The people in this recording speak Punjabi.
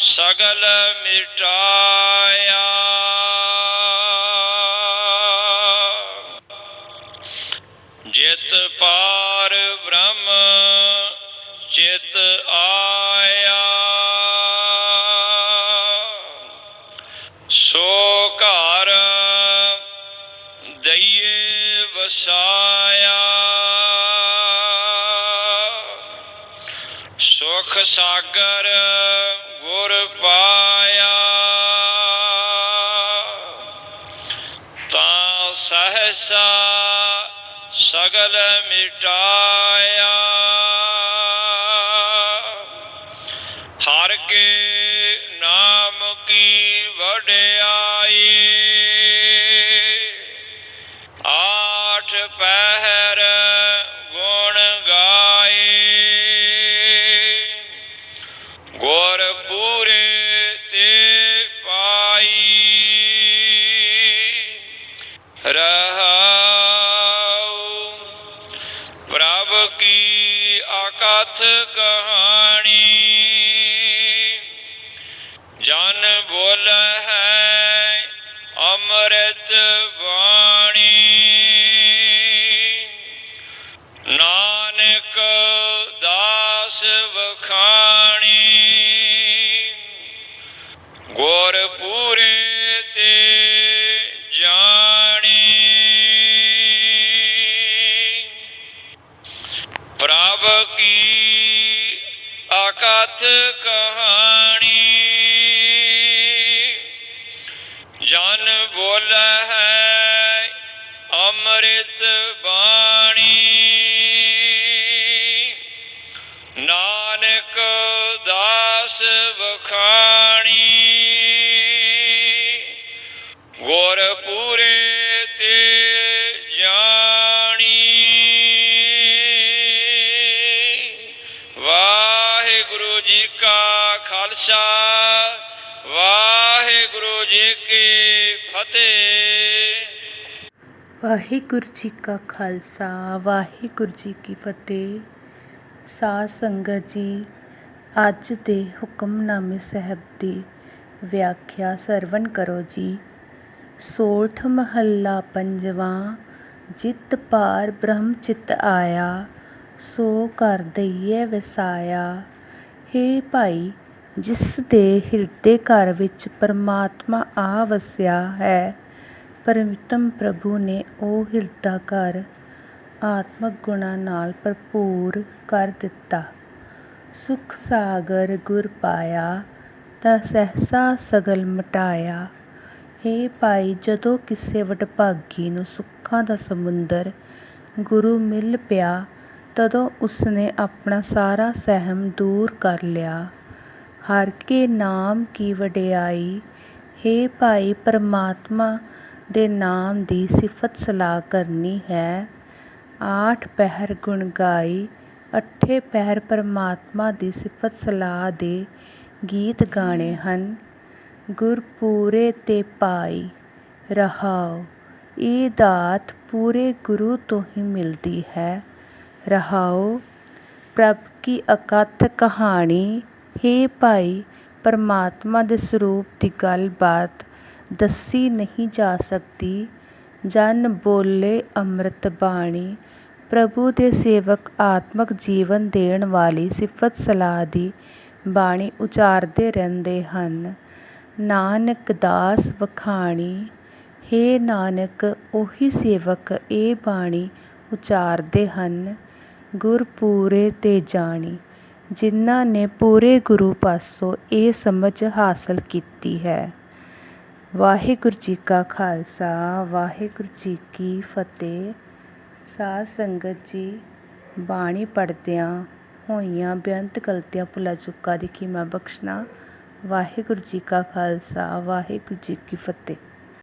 ਸਗਲ ਮਿਟਾਇਆ। ਜਿਤ ਪਾਰ ਬ੍ਰਹਮ ਚਿਤ ਆਇਆ। ਸੋ ਘਰ ਦਈਏ ਵਸਾਇਆ। ਸੁਖ ਸਾਗਰ ਗੁਰ ਪਾਇਆ। ਤਾਂ ਸਹਸਾ ਸਗਲ ਮਿਟਾਇਆ। ਰਹਾਉ। ਪ੍ਰਭ ਕੀ ਆਕਥ ਕਹਾਣੀ। ਜਨ ਬੋਲ ਹੈ ਅੰਮ੍ਰਿਤ ਬਾਣੀ ਨਾਨਕ ਦਾਸ ਵਖਾਣੀ। ਆਕਥ ਕਹਾਣੀ। ਜਨ ਬੋਲ ਹੈ ਅੰਮ੍ਰਿਤ ਬਾਣੀ। ਨਾਨਕ ਦਾਸ ਵਖਾਣੀ। ਗੁਰ ਖਾਲਸਾ ਵਾਹਿਗੁਰੂ ਜੀ ਕੀ ਫਤਿਹ ਵਾਹਿਗੁਰੂ ਜੀ ਕਾ ਖਾਲਸਾ ਵਾਹਿਗੁਰੂ ਜੀ ਕੀ ਫਤਿਹ ਸਾਧ ਸੰਗਤ ਜੀ ਅੱਜ ਦੇ ਹੁਕਮਨਾਮੇ ਸਾਹਿਬ ਦੀ ਵਿਆਖਿਆ ਸਰਵਣ ਕਰੋ ਜੀ ਸੋਠ ਮਹੱਲਾ ਪੰਜਵਾਂ ਜਿਤ ਪਾਰ ਬ੍ਰਹਮ ਚਿਤ ਆਇਆ ਸੋ ਕਰ ਦਈਏ ਵਸਾਇਆ ਹੇ ਭਾਈ ਜਿਸ ਦੇ ਹਿਰਦੇ ਘਰ ਵਿੱਚ ਪਰਮਾਤਮਾ ਆ ਵਸਿਆ ਹੈ, ਪਰਮਿਤਮ ਪ੍ਰਭੂ ਨੇ ਉਹ ਹਿਰਦਾ ਘਰ ਆਤਮਕ ਗੁਣਾਂ ਨਾਲ ਭਰਪੂਰ ਕਰ ਦਿੱਤਾ। ਸੁਖ ਸਾਗਰ ਗੁਰ ਪਾਇਆ, ਤਾਂ ਸਹਸਾ ਸਗਲ ਮਟਾਇਆ। ਹੇ ਭਾਈ, ਜਦੋਂ ਕਿਸੇ ਵਡਭਾਗੀ ਨੂੰ ਸੁੱਖਾਂ ਦਾ ਸਮੁੰਦਰ ਗੁਰੂ ਮਿਲ ਪਿਆ, ਤਦੋਂ ਉਸਨੇ ਆਪਣਾ ਸਾਰਾ ਸਹਿਮ ਦੂਰ ਕਰ ਲਿਆ। ਹਰ ਕੇ ਨਾਮ ਕੀ ਵਡਿਆਈ? ਹੇ ਭਾਈ ਪਰਮਾਤਮਾ ਦੇ ਨਾਮ ਦੀ ਸਿਫਤ ਸਲਾਹ ਕਰਨੀ ਹੈ। ਆਠ ਪਹਿਰ ਗੁਣ ਗਾਈ, ਅੱਠੇ ਪਹਿਰ ਪਰਮਾਤਮਾ ਦੀ ਸਿਫਤ ਸਲਾਹ ਦੇ ਗੀਤ ਗਾਣੇ ਹਨ। ਗੁਰ ਪੂਰੇ ਤੇ ਪਾਈ ਰਹਾਉ ਇਹ ਦਾਤ ਪੂਰੇ ਗੁਰੂ ਤੋਂ ਹੀ ਮਿਲਦੀ ਹੈ। ਰਹਾਉ, ਪ੍ਰਭ ਕੀ ਅਕਥ ਕਹਾਣੀ ਹੇ ਭਾਈ, ਪਰਮਾਤਮਾ ਦੇ ਸਰੂਪ ਦੀ ਗੱਲਬਾਤ ਦੱਸੀ ਨਹੀਂ ਜਾ ਸਕਦੀ। ਜਨ ਬੋਲੇ ਅੰਮ੍ਰਿਤ ਬਾਣੀ, ਪ੍ਰਭੂ ਦੇ ਸੇਵਕ ਆਤਮਕ ਜੀਵਨ ਦੇਣ ਵਾਲੀ ਸਿਫਤ ਸਲਾਹ ਦੀ ਬਾਣੀ ਉਚਾਰਦੇ ਰਹਿੰਦੇ ਹਨ। ਨਾਨਕ ਦਾਸ ਵਖਾਣੀ, ਹੇ ਨਾਨਕ ਉਹੀ ਸੇਵਕ ਇਹ ਬਾਣੀ ਉਚਾਰਦੇ ਹਨ। ਗੁਰ ਪੂਰੇ ਤੇ ਜਾਣੀ ਜਿਨ੍ਹਾਂ ਨੇ ਪੂਰੇ ਗੁਰੂ ਪਾਸੋਂ ਇਹ ਸਮਝ ਹਾਸਲ ਕੀਤੀ ਹੈ। ਵਾਹਿਗੁਰੂ ਜੀ ਕਾ ਖਾਲਸਾ, ਵਾਹਿਗੁਰੂ ਜੀ ਕੀ ਫਤਿਹ। ਸਾਧ ਸੰਗਤ ਜੀ, ਬਾਣੀ ਪੜ੍ਹਦਿਆਂ ਹੋਈਆਂ ਬੇਅੰਤ ਗਲਤੀਆਂ ਭੁੱਲਾਂ ਚੁੱਕਾ ਦੀ ਖਿਮਾ ਬਖਸ਼ਣਾ। ਵਾਹਿਗੁਰੂ ਜੀ ਕਾ ਖਾਲਸਾ, ਵਾਹਿਗੁਰੂ ਜੀ ਕੀ ਫਤਿਹ।